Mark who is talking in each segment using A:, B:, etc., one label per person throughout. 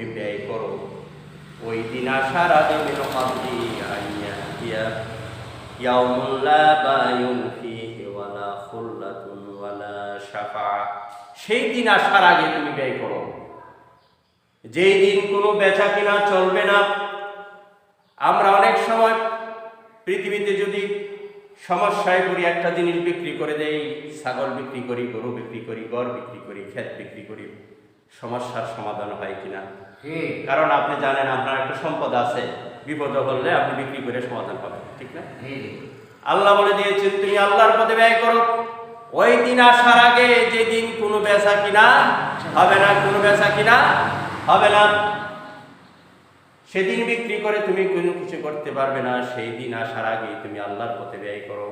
A: তুমি ব্যয় করো। ওই দিন আসার আগে মেনো আইয়া ইয়া শাফা। সেই দিন আসার আগে তুমি ব্যয় করো। যেই দিন কোনো বেচা কিনা চলবে না, আমরা অনেক সময় পৃথিবীতে যদি সমস্যায় পড়ি, একটা জিনিস বিক্রি করে দেই, ছাগল বিক্রি করি, গরু বিক্রি করি, গড় বিক্রি করি, ক্ষেত বিক্রি করি সমস্যার সমাধান হয় কিনা? কারণ আপনি জানেন আপনার একটা সম্পদ আছে বিপদ হলে আপনি বিক্রি করে সমাধান পাবেন ঠিক না? আল্লাহ বলে দিয়েছেন তুমি আল্লাহর পথে ব্যয় করো। ওই দিন আসার আগে যেদিন কোনো বেচা কিনা হবে না কোনো বেচা কিনা হবে না সেদিন বিক্রি করে তুমি কোনো কিছু করতে পারবে না সেই দিন আসার আগে তুমি আল্লাহর পথে ব্যয় করো।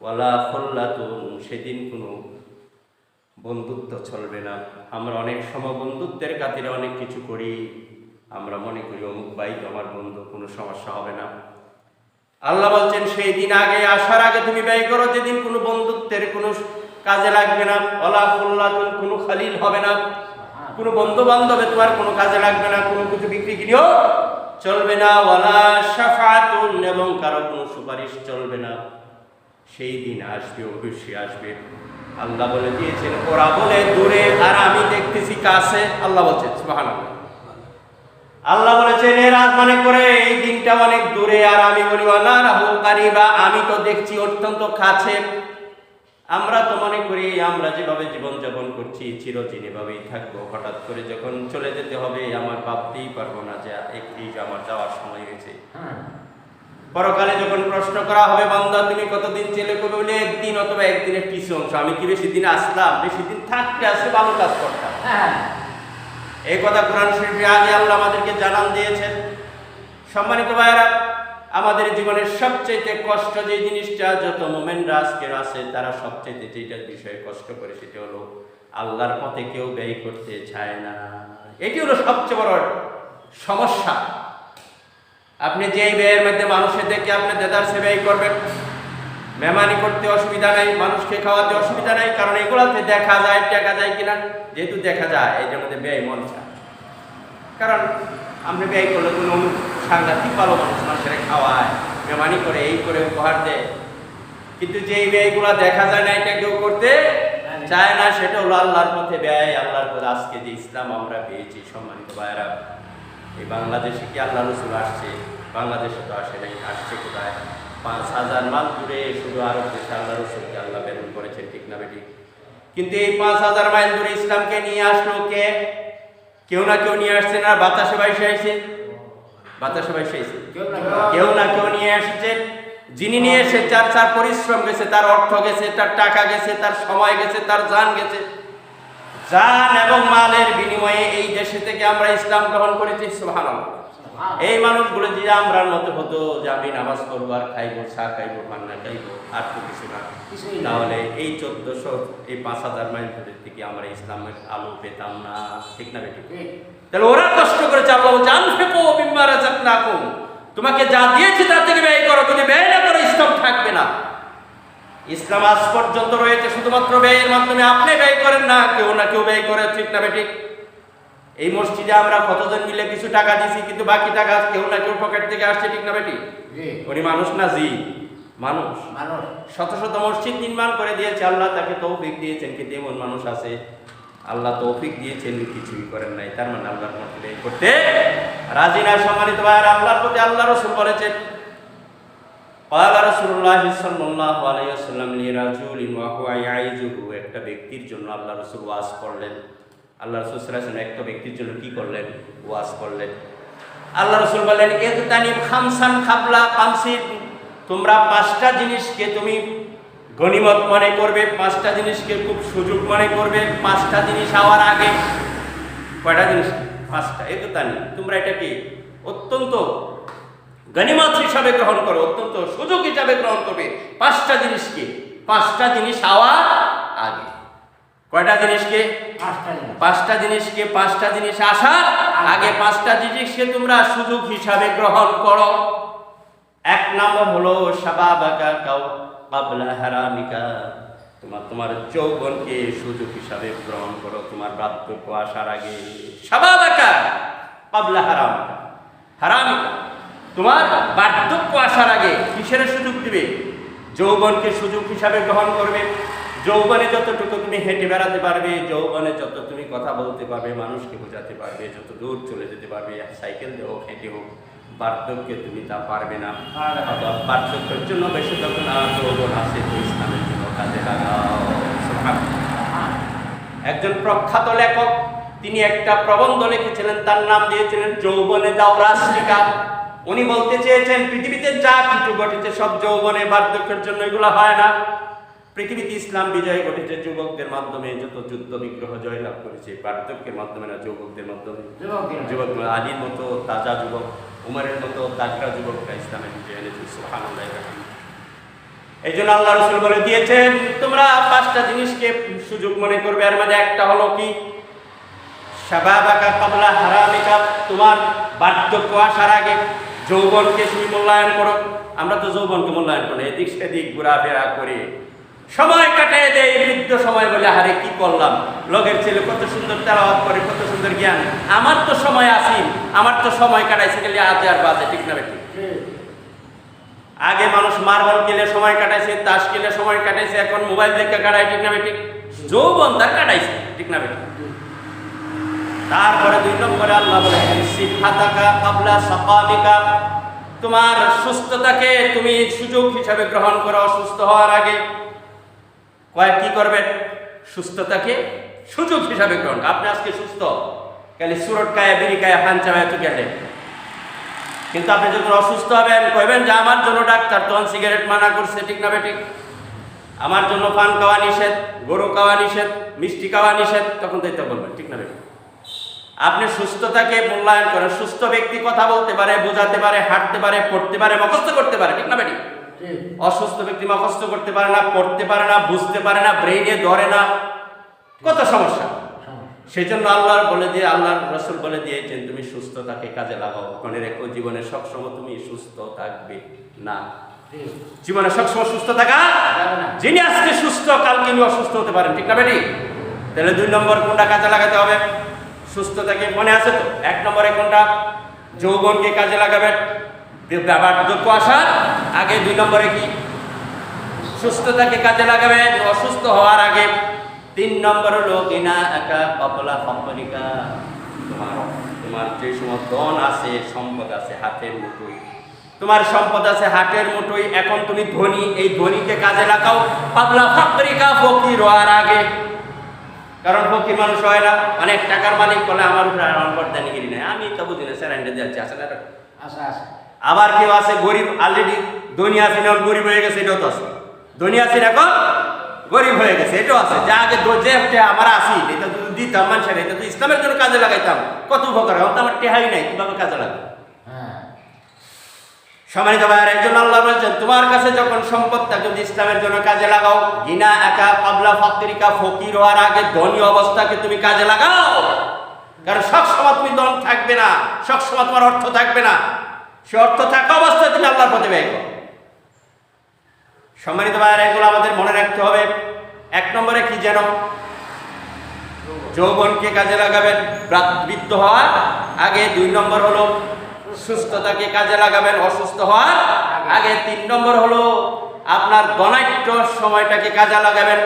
A: ওয়ালা খোল্লাতুন সেদিন কোনো বন্ধুত্ব চলবে না। আমরা অনেক সময় বন্ধুত্বের খাতিরে অনেক কিছু করি। আমরা মনে করি অমুক ভাই আমার বন্ধু কোনো সমস্যা হবে না। আল্লাহ বলছেন সেই দিন আগে আসার আগে তুমি ব্যয় করো যেদিন কোনো বন্ধুত্বের কোনো কাজে লাগবে না। অলা ফুল্লাতুন কোনো খালিল হবে না। কোনো বন্ধু বান্ধবে তোমার কোনো কাজে লাগবে না। কোনো কিছু বিক্রি কিনিও চলবে না। ওয়ালা শাফাতুন এবং কারও কোনো সুপারিশ চলবে না। সেই দিন আসবে অবশ্যই আসবে। আল্লাহ বলে দিয়েছেন, ওরা বলে, দূরে আর আমি দেখতেছি কাছে। আল্লাহ বলছেন, সুবহানাল্লাহ। আল্লাহ বলেছেন এরা মনে করে, এই দিনটা অনেক দূরে, আর আমি বলি না কারিবা, আমি তো দেখছি অত্যন্ত কাছে। আমরা তো মনে করি, আমরা যেভাবে জীবন যাপন করছি, চিরদিন এভাবেই থাকব। হঠাৎ করে যখন চলে যেতে হবে, আমার ভাবতেই পারব না যে একটি আমার যাওয়ার সময় হয়েছে।
B: হ্যাঁ।
A: পরকালে যখন প্রশ্ন করা হবে বান্দা তুমি কতদিন ছেলে করবে বলে একদিন অথবা একদিনের কিছু অংশ। আমি কি বেশি দিন আসলাম? বেশি দিন থাকতে আসলে ভালো কাজ করতাম।
B: হ্যাঁ।
A: এই কথা কোরআন শরীফে আগে আল্লাহ আমাদেরকে জানান দিয়েছেন। সম্মানিত ভাইয়েরা আমাদের জীবনের সবচেয়ে কষ্ট যে জিনিসটা যত মোমেন্টরা আজকের আছে তারা সবচেয়ে যেটার বিষয়ে কষ্ট করে সেটা হলো আল্লাহর পথে কেউ ব্যয় করতে চায় না। এটি হলো সবচেয়ে বড় সমস্যা। আপনি যেই ব্যয়ের মধ্যে মানুষের দেখে আপনি দেদার সে ব্যয় করবেন, মেহমানি করতে অসুবিধা নাই, মানুষকে খাওয়াতে অসুবিধা নাই, কারণ এগুলাতে দেখা যায় দেখা যায় কিনা, যেহেতু দেখা যায়, এই মধ্যে ব্যয় মন কারণ আপনি ব্যয় করলে কোনো সাংঘাতিক ভালো মানুষ মানুষের খাওয়ায়, মেহমানি করে, এই করে উপহার দেয়। কিন্তু যেই ব্যয়গুলা দেখা যায় না, এটা কেউ করতে চায় না, সেটা হলো আল্লাহর পথে ব্যয়, আল্লাহর পথে আজকে যে ইসলাম আমরা পেয়েছি, সম্মানিত ভাইয়েরা। এই বাংলাদেশে কি আল্লাহ রসুল আসছে? বাংলাদেশে তো আসে নাই আসছে কোথায়? পাঁচ হাজার মাইল দূরে শুধু আরব দেশে আল্লাহ রসুলকে আল্লাহ প্রেরণ করেছেন ঠিক না বেটি কিন্তু এই পাঁচ হাজার মাইল দূরে ইসলামকে নিয়ে আসলো কে? কেউ না কেউ নিয়ে আসছে না বাতাসে বাইসে আইছে। বাতাসে বাইসে আইছে।
B: কেউ না
A: কেউ নিয়ে এসেছে যিনি নিয়ে এসে যার যার পরিশ্রম গেছে তার অর্থ গেছে তার টাকা গেছে তার সময় গেছে তার জান গেছে। জান এবং মালের বিনিময়ে এই দেশে থেকে আমরা ইসলাম গ্রহণ করেছি সুবহানাল্লাহ। এই মানুষগুলো যে আমরার মতো হতো যে আমি নামাজ পড়ব আর খাইবো চা খাইবো পান্না খাইবো আর তো কিছু না। তাহলে এই চোদ্দশো এই পাঁচ হাজার মাইল দূরের থেকে আমরা ইসলামের আলো পেতাম না ঠিক না বেটি? তাহলে ওরা কষ্ট করেছে আল্লাহ বলছে আনফিকু মিম্মা রাযাকনাকুম তোমাকে যা দিয়েছি তার থেকে ব্যয় করো যদি ব্যয় না করো ইসলাম থাকবে না। ইসলাম আজ পর্যন্ত রয়েছে শুধুমাত্র ব্যয়ের মাধ্যমে। আপনি ব্যয় করেন না কেউ না কেউ ব্যয় করে ঠিক না বেঠিক এই মসজিদে আমরা কতজন মিলে কিছু টাকা দিছি কিন্তু বাকি টাকা কেউ না কেউ পকেট থেকে আসছে ঠিক না বেটি উনি মানুষ না জি? মানুষ।
B: মানুষ।
A: শত শত মসজিদ নির্মাণ করে দিয়েছে আল্লাহ তাকে তৌফিক দিয়েছেন কিন্তু এমন মানুষ আছে আল্লাহ তৌফিক দিয়েছেন কিছুই করেন নাই। তার মানে আল্লাহর মধ্যে করতে রাজি না সম্মানিত ভাইয়ের আল্লাহর প্রতি আল্লাহ রসুল বলেছেন قال رسول الله صلى الله عليه وسلم لرجل وهو يعيذه একটা ব্যক্তির জন্য আল্লাহ রসুল ওয়াজ করলেন আল্লাহ রসুল সাল্লাল্লাহু আলাইহি ওয়াসাল্লাম একটা ব্যক্তির জন্য কি করলেন ওয়াজ করলেন আল্লাহ রসুল বললেন ইকতানিব খামসান খাবলা পামসিন তোমরা পাঁচটা জিনিসকে তুমি গনিমত মনে করবে পাঁচটা জিনিসকে খুব সুযোগ মনে করবে পাঁচটা জিনিস হওয়ার আগে কয়টা জিনিস পাঁচটা একতানি তোমরা এটা কি অত্যন্ত গনিমত হিসাবে গ্রহণ করো অত্যন্ত সুযোগ হিসাবে গ্রহণ করবে। পাঁচটা জিনিসকে পাঁচটা জিনিস হওয়ার আগে। কয়টা জিনিসকে
B: পাঁচটা
A: পাঁচটা জিনিসকে পাঁচটা জিনিস আসার আগে। পাঁচটা জিনিসকে তোমরা সুযোগ হিসাবে গ্রহণ করো। এক নম্বর হলো শাবাবাকা কাউ কাবলা হারামিকা। তোমার তোমার যৌবনকে সুযোগ হিসাবে গ্রহণ করো তোমার বার্ধক্য আসার আগে। সাবাবাকা পাবলা হারাম হারামিকা। তোমার বার্ধক্য আসার আগে কিসের সুযোগ দিবে? যৌবনকে সুযোগ হিসাবে গ্রহণ করবে। যৌবনে যতটুকু তুমি হেঁটে বেড়াতে পারবে, যৌবনে যত তুমি কথা বলতে পারবে, মানুষকে বোঝাতে পারবে, যত দূর চলে যেতে পারবে সাইকেল দিয়ে হোক, হেঁটে হোক, বার্ধক্যে তুমি তা পারবে না। বার্ধক্যের জন্য বেশি যখন যৌবন তো ইসলামের জন্য কাজে একজন প্রখ্যাত লেখক, তিনি একটা প্রবন্ধ লিখেছিলেন, তার নাম দিয়েছিলেন, যৌবনে দাও রাষ্ট্রিকা উনি বলতে চেয়েছেন পৃথিবীতে যা কিছু ঘটেছে সব যৌবনে বার্ধক্যের জন্য এগুলো হয় না। পৃথিবীতে ইসলাম বিজয় ঘটেছে যুবকদের মাধ্যমে যত যুদ্ধ বিগ্রহ জয়লাভ করেছে বার্ধক্যের মাধ্যমে না যুবকদের মাধ্যমে। যুবক আলীর মতো তাজা যুবক উমরের মতো তাজরা যুবকরা ইসলামের বিজয় এনেছে সুবহানাল্লাহ এই জন্য আল্লাহ রসুল বলে দিয়েছেন তোমরা পাঁচটা জিনিসকে সুযোগ মনে করবে এর মধ্যে একটা হলো কি? শাবাবাকা কাবলা হারামিকা তোমার বার্ধক্য আসার আগে যৌবনকে তুমি মূল্যায়ন করো। আমরা তো যৌবনকে মূল্যায়ন করি এদিক সেদিক ঘোরাফেরা করে। সময় কাটাই দেয় বৃদ্ধ সময় বলে হারে কি করলাম? লগের ছেলে কত সুন্দর তেলাওয়াত করে, কত সুন্দর জ্ঞান। আমার তো সময় আসি আমার তো সময় কাটাইছে গেলে আজ আর বাজে, ঠিক না বেঠিক আগে মানুষ মার্বল খেলে সময় কাটাইছে, তাস খেলে সময় কাটাইছে, এখন মোবাইল দেখে কাটায়, ঠিক না বেঠিক যৌবন তার কাটাইছে, ঠিক না বেঠিক তারপরে দুই নম্বরে আল্লাহ বলে সাকালিকা। তোমার সুস্থতাকে তুমি সুযোগ হিসাবে গ্রহণ করো অসুস্থ হওয়ার আগে। কয়েক কি করবেন? সুস্থতাকে সুযোগ হিসাবে গ্রহণ আপনি আজকে সুস্থ, খালি সুরট কায়া বিড়ি কায়া পাঞ্চা হয়ে তো গেলেন কিন্তু আপনি যখন অসুস্থ হবেন, কইবেন যে, আমার জন্য ডাক্তার তখন সিগারেট মানা করছে, ঠিক না বেঠিক আমার জন্য পান খাওয়া নিষেধ, গরু খাওয়া নিষেধ, মিষ্টি খাওয়া নিষেধ। তখন তো বলবেন, ঠিক না বেঠিক আপনি সুস্থতাকে মূল্যায়ন করেন সুস্থ ব্যক্তি কথা বলতে পারে বোঝাতে পারে হাঁটতে পারে পড়তে পারে মুখস্থ করতে পারে ঠিক না বেঠিক অসুস্থ ব্যক্তি মুখস্থ করতে পারে না পড়তে পারে না বুঝতে পারে না ব্রেইনে ধরে না। কত সমস্যা? সেই জন্য আল্লাহ বলে দিয়ে আল্লাহর রসুল বলে দিয়েছেন তুমি সুস্থতাকে কাজে লাগাও। মনে রেখো জীবনে সবসময় তুমি সুস্থ থাকবে না। জীবনে সবসময় সুস্থ থাকা যিনি আজকে সুস্থ কালকে অসুস্থ হতে পারেন ঠিক না বেটি? তাহলে দুই নম্বর কোনটা কাজে লাগাতে হবে? সুস্থতাকে মনে আছে তো? এক নম্বরে কোনটা? যৌবনকে কাজে লাগাবেন। বার্ধক্য আসার। আগে দুই নম্বরে কি? সুস্থতাকে কাজে লাগাবেন। অসুস্থ হওয়ার আগে। তিন নম্বর হলো কিনা একা কপলা কম্পনিকা। তোমার তোমার যে সময় ধন আছে সম্পদ আছে হাতের মুঠোই তোমার সম্পদ আছে হাতের মুঠোই এখন তুমি ধনী। এই ধনীকে কাজে লাগাও। পাবলা ফাপরিকা ফকির হওয়ার আগে। কারণ ফকির মানুষ হয় না অনেক টাকার মালিক বলে আমার উপরে আর অনবরদানিগিরি নেই। আমি তো বুঝি না স্যারেন্ডে যাচ্ছি আসলে না
B: আচ্ছা
A: আবার কেউ আছে গরিব অলরেডি ধনী আছে না গরিব হয়ে গেছে এটাও তো আছে। ধনী আছে না এখন গরিব হয়ে গেছে এটাও আছে। যা আগে যে আমার আসি এটা যদি দিতাম মানুষের এটা তো ইসলামের জন্য কাজে লাগাইতাম। কত উপকার হয়? তো আমার টেহাই নাই কীভাবে কাজে
B: হ্যাঁ
A: সম্মানিত ভাইয়ের, একজন আল্লাহ বলছেন, তোমার কাছে যখন সম্পদ যদি ইসলামের জন্য কাজে লাগাও। গিনা, একা, পাবলা ফাকরিকা ফকির হওয়ার আগে ধনী অবস্থাকে তুমি কাজে লাগাও। কারণ সবসময় তুমি ধন থাকবে না সবসময় তোমার অর্থ থাকবে না। সে অর্থ থাকা অবস্থায় তুমি আল্লাহর পথে ব্যয় সম্মানিত ভাইয়ের, এগুলো আমাদের মনে রাখতে হবে। এক নম্বরে কি যেন? যৌবনকে কাজে লাগাবেন বৃদ্ধ হওয়ার আগে। দুই নম্বর হলো সুস্থতাকে কাজে লাগাবেন অসুস্থ হওয়ার আগে তিন নম্বর হলো আপনার ধনাঢ্য সময়টাকে কাজে লাগাবেন।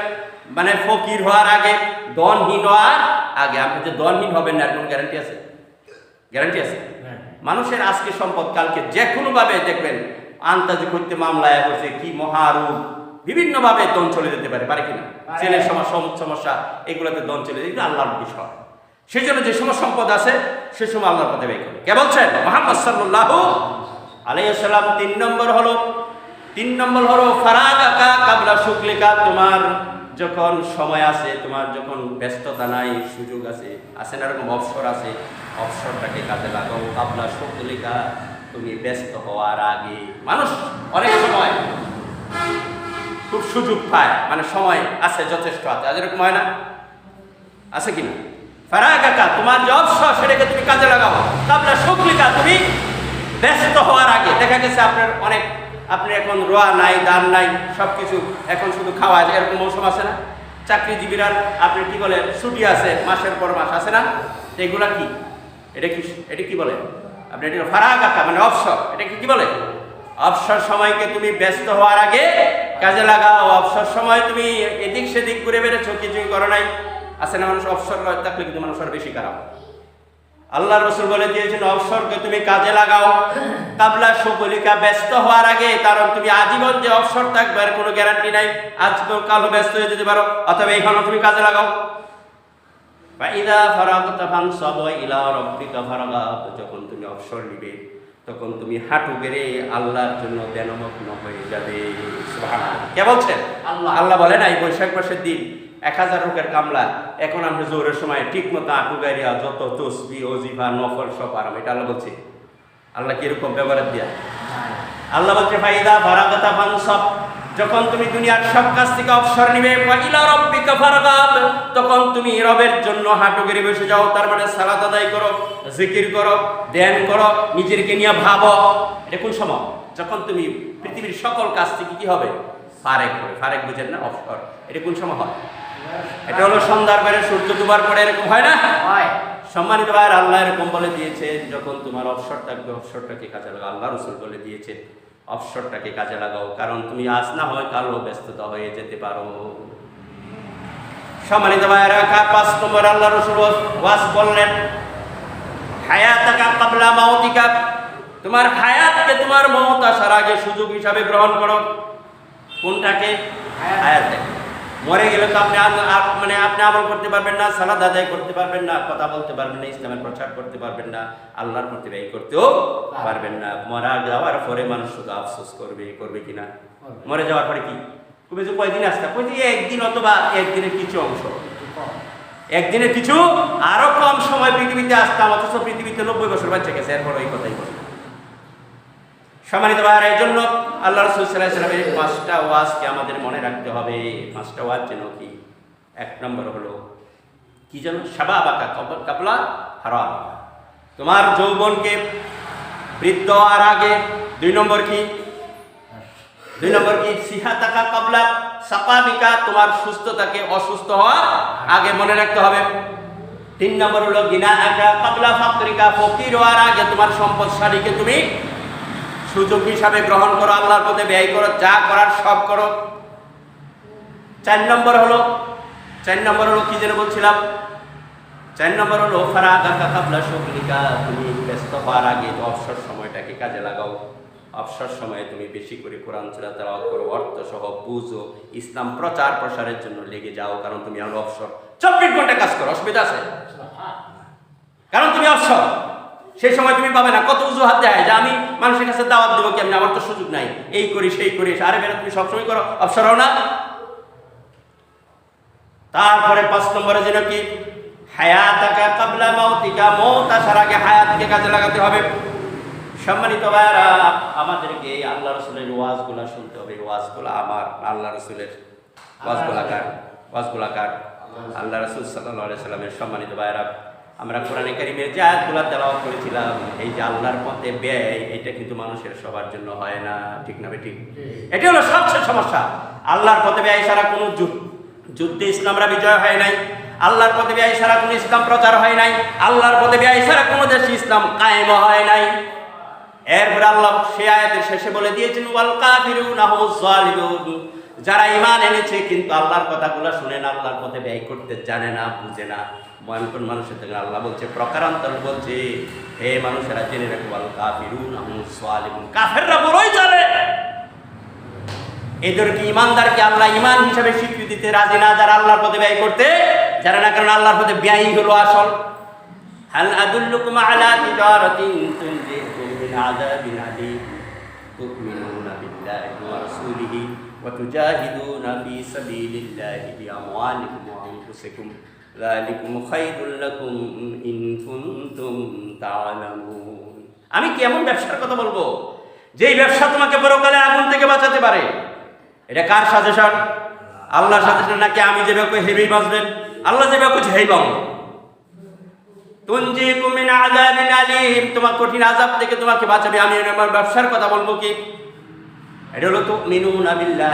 A: মানে ফকির হওয়ার আগে দনহীন হওয়ার আগে। আপনি যে দনহীন হবেন না কোনো গ্যারান্টি আছে? গ্যারান্টি আছে? মানুষের আজকে সম্পদ কালকে যে কোনোভাবে দেখবেন আন্তাজি করতে মামলায় করছে কি মহারূপ বিভিন্নভাবে দন চলে যেতে পারে পারে কিনা। ছেলের সমস্যা সমস্যা এগুলোতে দন চলে যায়। এগুলো আল্লাহর বিষয়। সেই জন্য যে সময় সম্পদ আছে, সে সময় আল্লাহর পথে ব্যয় করে কে বলছেন? মোহাম্মদ সাল্লাহ আলাইসাল্লাম তিন নম্বর হলো, তিন নম্বর হলো ফারাগ কাবলা শুক্লিকা, তোমার যখন সময় আছে, তোমার যখন ব্যস্ততা নাই, সুযোগ আছে আছে না এরকম অবসর আছে, অবসরটাকে কাজে লাগাও। কাবলা শুক্লিকা, তুমি ব্যস্ত হওয়ার আগে মানুষ অনেক সময় খুব সুযোগ পায় মানে সময় আছে, যথেষ্ট আছে। এরকম হয় না? আছে কি না ফারাগাকা তোমার যে অবসর, সেটাকে তুমি কাজে লাগাও। তারপরে শুক্লিকা তুমি ব্যস্ত হওয়ার আগে। দেখা গেছে আপনার অনেক, আপনি এখন রোয়া নাই, দান নাই সব কিছু এখন শুধু খাওয়া এরকম মৌসুম আছে না? চাকরিজীবীরা আপনি কি বলে, ছুটি আছে, মাসের পর মাস আছে না? এগুলা কি? এটা কি এটা কি বলে? আপনি এটা ফারাক আঁকা মানে অবসর। এটা কি বলে? অবসর সময়কে তুমি ব্যস্ত হওয়ার আগে কাজে লাগাও। অবসর সময় তুমি এদিক সেদিক ঘুরে বেড়েছো, কিছুই করো নাই। আছে না মানুষ? অবসর থাকলে কিন্তু মানুষ আর বেশি খারাপ। আল্লাহ রসুল বলে দিয়েছেন অবসরকে তুমি কাজে লাগাও। কাবলা সকলিকা ব্যস্ত হওয়ার আগে কারণ তুমি আজীবন যে অবসর থাকবে আর কোনো গ্যারান্টি নাই। আজ তো কালো ব্যস্ত হয়ে যেতে পারো অথবা এখানে তুমি কাজে লাগাও। ফারাগতা ফানসাব ইলা রাব্বিকা ফারাগাব যখন তুমি অবসর নিবে তখন তুমি হাঁটু গেড়ে আল্লাহর জন্য ধ্যানমগ্ন হয়ে যাবে। কে বলছেন?
B: আল্লাহ।
A: আল্লাহ বলে নাই বৈশাখ মাসের দিন। এক হাজার রোগের কামলা। এখন আমরা জোরের সময় ঠিক মতো আটু গাড়িয়া যত তসবি অজিফা নফল সব আরাম, এটা আল্লাহ বলছে। আল্লাহ কীরকম ব্যবহার দিয়া? আল্লাহ বলছে, ফাইদা ফারাগাতা সব যখন তুমি দুনিয়ার সব কাজ থেকে অবসর নিবে তখন তুমি রবের জন্য হাঁটু গেড়ে বসে যাও, তার মানে সালাত আদায় করো, জিকির করো, ধ্যান করো, নিজেরকে নিয়ে ভাবো। এটা কোন সময়? যখন তুমি পৃথিবীর সকল কাজ থেকে কি হবে? ফারেক হবে। ফারেক বুঝেন না, অবসর। এটা কোন সময় হয়? এটা হলো সন্ধ্যার পরে সূর্য দুবার পরে এরকম হয় না?
B: হয়।
A: সম্মানিত ভাইয়ের আল্লাহ এরকম বলে দিয়েছেন যখন তোমার অবসর থাকবে অবসরটাকে কাজে লাগাও। আল্লাহ রসুল বলে দিয়েছেন অবসরটাকে কাজে লাগাও কারণ তুমি আজ না হয় কালো ব্যস্ততা হয়ে যেতে পারো। সম্মানিত ভাইয়েরা কা- পাঁচ নম্বর আল্লাহ রসুল ওয়াজ বললেন হায়াতাকা কাবলা মাউতিকা। তোমার হায়াতকে তোমার মৌত আসার আগে সুযোগ হিসাবে গ্রহণ করো। কোনটাকে?
B: হায়াত।
A: হায়াতটাকে মরে গেলে তো আপনি মানে আপনি আমল করতে পারবেন না সালাদ আদায় করতে পারবেন না, কথা বলতে পারবেন না, ইসলামের প্রচার করতে পারবেন না, আল্লাহর প্রতি ব্যয় করতেও পারবেন না। মরা যাওয়ার পরে মানুষ শুধু আফসোস করবে করবে কিনা? মরে যাওয়ার পরে কি? তুমি যে কয়দিন আসতে? কয়দিন? একদিন অথবা একদিনের কিছু অংশ। একদিনের কিছু আরও কম সময় পৃথিবীতে আসতাম, অথচ পৃথিবীতে নব্বই বছর বাচ্চা গেছে এরপর ওই কথাই বলে। সম্মানিত ভাইয়ার এই জন্য আল্লাহ রসুল সাল্লাহ সাল্লামের পাঁচটা ওয়াজকে আমাদের মনে রাখতে হবে? পাঁচটা ওয়াজ যেন কি? এক নম্বর হলো, কি যেন? সাবা বাকা কাপলা হারাম। তোমার যৌবনকে বৃদ্ধ আর আগে, দুই নম্বর কি? দুই নম্বর কি? সিহা টাকা কাবলা সাপাবিকা তোমার সুস্থতাকে অসুস্থ হওয়ার আগে মনে রাখতে হবে। তিন নম্বর হলো গিনা একা কাবলা ফাকরিকা, ফকির হওয়ার আগে তোমার সম্পদশালীকে তুমি সুযোগ হিসাবে গ্রহণ করো, আল্লাহর পথে ব্যয় করো, যা করার সব করো। চার নম্বর হলো, চার নম্বর হলো কি যেন বলছিলাম? চার নম্বর হলো ফারাগা কাবলা শকলিকা তুমি ব্যস্ত হওয়ার আগে অবসর সময়টাকে কাজে লাগাও। অবসর সময়ে তুমি বেশি করে কোরআন চূড়া তেলাওয়াত করো অর্থ সহ বুঝো, ইসলাম প্রচার প্রসারের জন্য লেগে যাও, কারণ তুমি আর অবসর। চব্বিশ ঘণ্টা কাজ করো, অসুবিধা আছে? কারণ তুমি অবসর। সেই সময় তুমি পাবে না। কত অজুহাত দেয় যে আমি মানুষের কাছে দাওয়াত দেবো কেমনি? আমার তো সুযোগ নাই। এই করি সেই করি আরে বেটা তুমি সবসময় করো অবসর না। তারপরে পাঁচ নম্বরে যেন কি? হায়াতাকা কাবলা মাউতিকা মৌত আসার আগে হায়াতকে কাজে লাগাতে হবে। সম্মানিত ভাইয়ারা আমাদেরকে এই আল্লাহ রসুলের ওয়াজগুলা শুনতে হবে। ওয়াজগুলা আমার আল্লাহ রসুলের। ওয়াজগুলা কার? ওয়াজগুলা কার? আল্লাহ রসুল। সাল্লাহ সাল্লামের সম্মানিত ভাইয়ারা আমরা কোরআনে কারিমের যে আয়াতগুলা তেলাওয়াত করেছিলাম এই যে আল্লাহর পথে ব্যয় এটা কিন্তু মানুষের সবার জন্য হয় না ঠিক না ঠিক এটা হলো সবচেয়ে সমস্যা। আল্লাহর পথে ব্যয় ছাড়া কোনো যুদ্ধ যুদ্ধে ইসলামরা বিজয় হয় নাই। আল্লাহর পথে ব্যয় ছাড়া কোনো ইসলাম প্রচার হয় নাই। আল্লাহর পথে ব্যয় ছাড়া কোনো দেশে ইসলাম কায়েম হয় নাই। এরপরে আল্লাহ সে আয়াতের শেষে বলে দিয়েছেন ওয়াল কাফিরুনা হুমুজ জালিমুন যারা ইমান এনেছে কিন্তু আল্লাহর কথাগুলো শুনে না আল্লাহর পথে ব্যয় করতে জানে না বুঝে না। কোন মানুষের থেকে আল্লাহ বলছে, প্রকারান্তর বলছে, হে মানুষেরা জেনে রাখো, আল কাফিরুন আহমুদ সালিমুন। কাফেররা বড়ই জানে। এদেরকে ইমানদারকে আল্লাহ ইমান হিসাবে স্বীকৃতি দিতে রাজি না, যারা আল্লাহর পথে ব্যয় করতে? যারা না কারণ আল্লাহর পথে ব্যয়ই হলো আসল। হাল আদুল্লুকুম আলা তিজারাতিন তুনজি মিন আযাবিন আলীম। তুমিনুনা বিল্লাহি ওয়া রাসূলিহি ওয়া তুজাহিদুনা ফি সাবিলিল্লাহি বিআমওয়ালিকুম ওয়া আনফুসিকুম। আমি কেমন ব্যবসার কথা বলব? যেই ব্যবসা তোমাকে পরকালে আগুন থেকে বাঁচাতে পারে, এটা কার সাজেশন? আল্লাহর সাজেশন নাকি আমি যে ব্যাপারে হেবেই বাঁচবেন? আল্লাহ যে ব্যাপারে হেই পাবো তুঞ্জি কুমিন আজাবিন আলিম, তোমার কঠিন আজাব থেকে তোমাকে বাঁচাবে। আমি আমার ব্যবসার কথা বলব কি? এটা হলো তো মিনুন আবিল্লাহ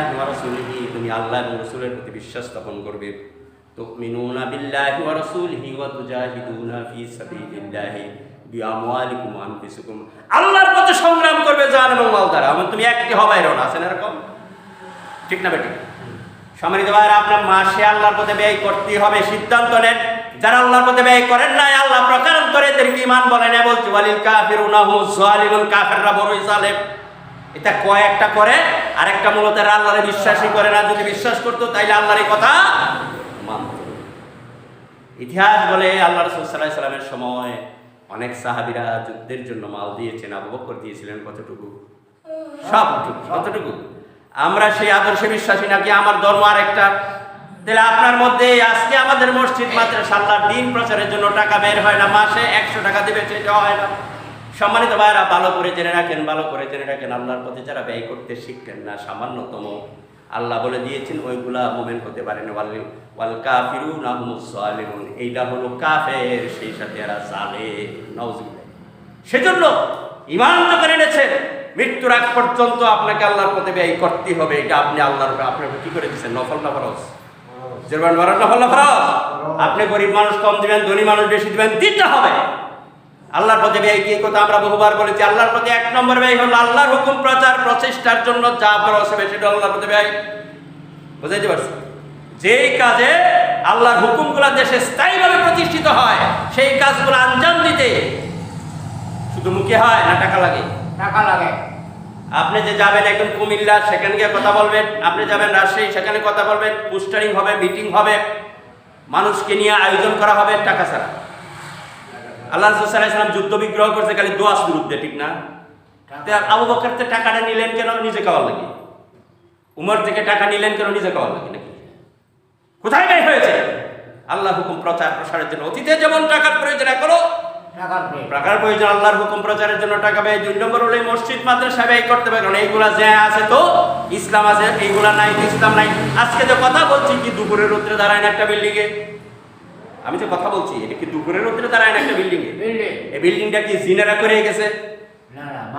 A: তুমি আল্লাহ এবং রসুলের প্রতি বিশ্বাস স্থাপন করবে। মিনুন আবিল্লাহ রসুলহি ওয়া তুজাহিদুনা ফি সাবিলিল্লাহি বিআমওয়ালিকুম ওয়া আনফুসিকুম। আল্লাহর পথে সংগ্রাম করবে জান এবং মাল দ্বারা আমার তুমি একটি হবাই রো না, আছেন এরকম? ঠিক না বেটি? সম্মানিত ভাইরা আপনার মাসে আল্লাহর পথে ব্যয় করতেই হবে, সিদ্ধান্ত নেন। যারা আল্লাহর পথে ব্যয় করেন নাই, আল্লাহ প্রকারান্তরে এদেরকে ইমান বলেন। এ বলছে, ওয়ালিল কাফিরুনা হুম জালিমুল কাফিররা বড়ই জালেম। এটা কয়েকটা করে, আরেকটা মূলত আল্লাহরে বিশ্বাসই করে না। যদি বিশ্বাস করতো, তাইলে আল্লাহর কথা ইতিহাস বলে আল্লাহ রসুল সাল্লাহ সাল্লামের সময় অনেক সাহাবিরা যুদ্ধের জন্য মাল দিয়েছেন, আবু বকর দিয়েছিলেন কতটুকু? সবটুকু কতটুকু আমরা সেই আদর্শে বিশ্বাসী নাকি? আমার ধর্ম আর একটা তাহলে আপনার মধ্যে আজকে আমাদের মসজিদ মাত্র সাল্লাহ দিন প্রচারের জন্য টাকা বের হয় না, মাসে একশো টাকা দেবে, সেটা হয় না। সম্মানিত ভাইরা ভালো করে জেনে রাখেন, ভালো করে জেনে রাখেন, আল্লাহর পথে যারা ব্যয় করতে শিখতেন না, সামান্যতম আল্লাহ বলে দিয়েছেন, ওইগুলা মোমেন হতে পারেন ওয়াল ওয়াল কাফিরু এইটা হলো কাফের, সেই সাথে এরা সালে নাউজুবিল্লাহ। সেজন্য ইমান যখন এনেছেন, মৃত্যুর আগ পর্যন্ত আপনাকে আল্লাহর পথে ব্যয় করতে হবে। এটা আপনি আল্লাহর আপনার কি করে দিচ্ছেন নফল না ফরজ? জেরবান নফল না ফরজ? আপনি গরিব মানুষ, কম দিবেন, ধনী মানুষ, বেশি দিবেন, দিতে হবে। আল্লাহর পথে ব্যয় কি কথা আমরা বহুবার বলেছি। আল্লাহর পথে এক নম্বর ব্যয় হলো আল্লাহর হুকুম প্রচার প্রচেষ্টার জন্য যা খরচ হবে সেটা আল্লাহর পথে ব্যয়। বুঝাইতে পারছি যেই কাজে আল্লাহর হুকুমগুলো দেশে স্থায়ীভাবে প্রতিষ্ঠিত হয় সেই কাজগুলো আঞ্জাম দিতে শুধু মুখে হয় না টাকা লাগে?
B: টাকা লাগে।
A: আপনি যে যাবেন এখন কুমিল্লা সেখানে গিয়ে কথা বলবেন। আপনি যাবেন রাজশাহী সেখানে কথা বলবেন। পোস্টারিং হবে মিটিং হবে। মানুষকে নিয়ে আয়োজন করা হবে টাকা ছাড়া। আল্লাহ সাল্লাম যুদ্ধ বিগ্রহ করছে খালি দোয়াস বিরুদ্ধে ঠিক না? তা আবু বকর থেকে টাকাটা নিলেন কেন? নিজে খাওয়ার লাগে। উমর থেকে টাকা নিলেন কেন? নিজে খাওয়ার লাগে নাকি? কোথায় ব্যয় হয়েছে? আল্লাহ হুকুম প্রচার প্রসারের জন্য। অতীতে যেমন টাকার প্রয়োজন এখনও
B: টাকার
A: প্রয়োজন। আল্লাহর হুকুম প্রচারের জন্য টাকা ব্যয়। দুই নম্বর হলে মসজিদ মাদ্রাসা ব্যয় করতে পারে কারণ এইগুলা যে আছে তো ইসলাম আছে এইগুলা নাই ইসলাম নাই। আজকে যে কথা বলছি কি দুপুরের রোদ্রে দাঁড়ায় না একটা বিল্ডিং এ? আমি যে কথা বলছি এটা কি দুপুরের রোদ্রে দাঁড়ায় না একটা বিল্ডিং এ? এই বিল্ডিংটা কি জিনারা করে গেছে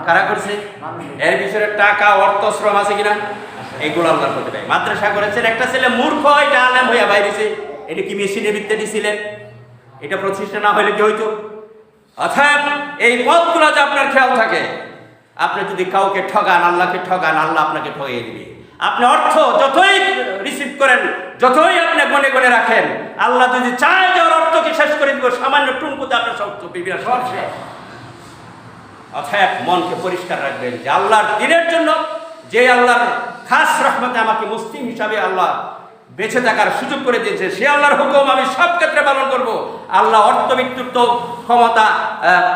A: কারা করছে? এর পিছনে টাকা অর্থ শ্রম আছে কিনা? এইগুলো আল্লাহর করতে পারে মাদ্রাসা করেছেন একটা ছেলে মূর্খ এটা আলেম হইয়া বাইরেছে এটা কি মেশিনের ভিত্তি দিছিলেন? এটা প্রতিষ্ঠা না হলে কি হইতো? অর্থাৎ এই পথগুলো যে আপনার খেয়াল থাকে আপনি যদি কাউকে ঠগান আল্লাহকে ঠগান আল্লাহ আপনাকে ঠগিয়ে দিবে। আপনি অর্থ যতই রিসিভ করেন, যতই আপনি গনে গনে রাখেন, আল্লাহ যদি চায় যে ওর অর্থকে শেষ করে দিব, সামান্য টুনকুতে আপনার সব করছে অর্থাৎ মনকে পরিষ্কার রাখবেন যে আল্লাহর দিনের জন্য যে আল্লাহর খাস রহমতে আমাকে মুসলিম হিসাবে আল্লাহ বেঁচে থাকার সুযোগ করে দিয়েছে, সে আল্লাহর হুকুম আমি সব ক্ষেত্রে পালন করব। আল্লাহ অর্থ মৃত্যুর তো ক্ষমতা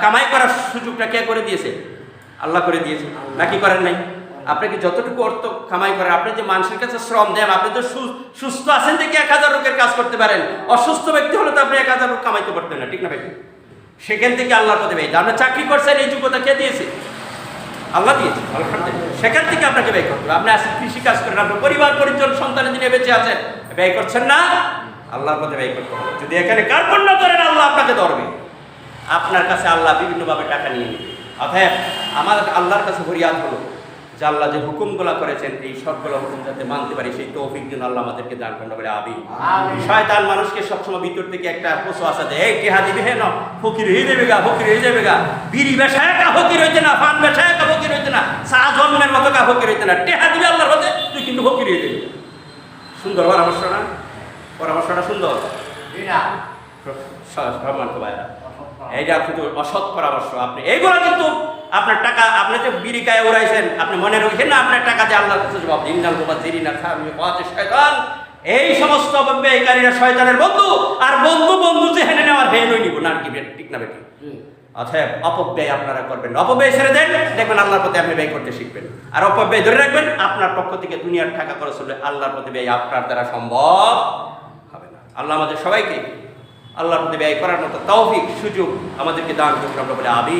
A: কামাই করার সুযোগটা কে করে দিয়েছে? আল্লাহ করে দিয়েছে। নাকি করেন নাই? আপনি কি যতটুকু অর্থ কামাই করেন, আপনি যে মানুষের কাছে শ্রম দেন, আপনি তো সুস্থ আছেন দেখে এক হাজার লোকের কাজ করতে পারেন। অসুস্থ ব্যক্তি হলে তো আপনি এক হাজার লোক কামাইতে পারতেন না, ঠিক না ভাই? সেখান থেকে আল্লাহর পথে ব্যয়। আপনি চাকরি করছেন, এই যোগ্যতা কে দিয়েছে? আল্লাহ দিয়েছে সেখান থেকে আপনাকে ব্যয় করতে হবে। আপনি আজকে কৃষি কাজ করেন, আপনার পরিবার, পরিজন, সন্তানের দিনে বেঁচে আছেন, ব্যয় করছেন না? আল্লাহর পথে ব্যয় করতে হবে। যদি এখানে কার্পণ্য করেন, আল্লাহ আপনাকে ধরবে। আপনার কাছে আল্লাহ বিভিন্নভাবে টাকা নিয়ে নেবে। অতএব আমার আল্লাহর কাছে ফরিয়াদ হলো। যে আল্লাহ যে হুকুমগুলো করেছেন এই সবগুলো হুকুম যাতে মানতে পারি সেই তৌফিক যেন আল্লাহ আমাদেরকে দান পারে আবি
B: আমিন।
A: শয়তান মানুষকে সবসময় ভিতর থেকে একটা পশু আসা দেয় এই টেহা দিবে হে না ফকির হয়ে যাবে গা ফকির হয়ে যাবে গা বিড়ি বেশায় কা ফকির হইতে না ফান বেশায় কা ফকির হইতে না চা জন্মের মতো কা ফকির হইতে না টেহা দিবে আল্লাহর হতে তুই কিন্তু ফকির হয়ে যাবি সুন্দর পরামর্শ না পরামর্শটা সুন্দর সম্মানিত ভাইরা এইটা কিন্তু অসৎ পরামর্শ আপনি এইগুলো কিন্তু আপনার টাকা আপনি যে বিড়ি গায়ে উড়াইছেন আপনি মনে রাখেন না আপনার টাকা দিয়ে আল্লাহর কাছে জবাব দিন নাল বাবা জিরি না খাবি শয়তান। এই সমস্ত ব্যয়কারীরা শয়তানের বন্ধু আর বন্ধু বন্ধু যে হেনে নেওয়ার হেন ওই নিব না কি ঠিক না বেটি। অতএব অপব্যয় আপনারা করবেন অপব্যয় ছেড়ে দেন দেখবেন আল্লাহর প্রতি আপনি ব্যয় করতে শিখবেন। আর অপব্যয় ধরে রাখবেন আপনার পক্ষ থেকে দুনিয়ার টাকা খরচ হলে আল্লাহর প্রতি ব্যয় আপনার দ্বারা সম্ভব হবে না। আল্লাহ আমাদের সবাইকে আল্লাহর প্রতি ব্যয় করার মতো তৌফিক সুযোগ আমাদেরকে দান করতে আমরা বলে আবি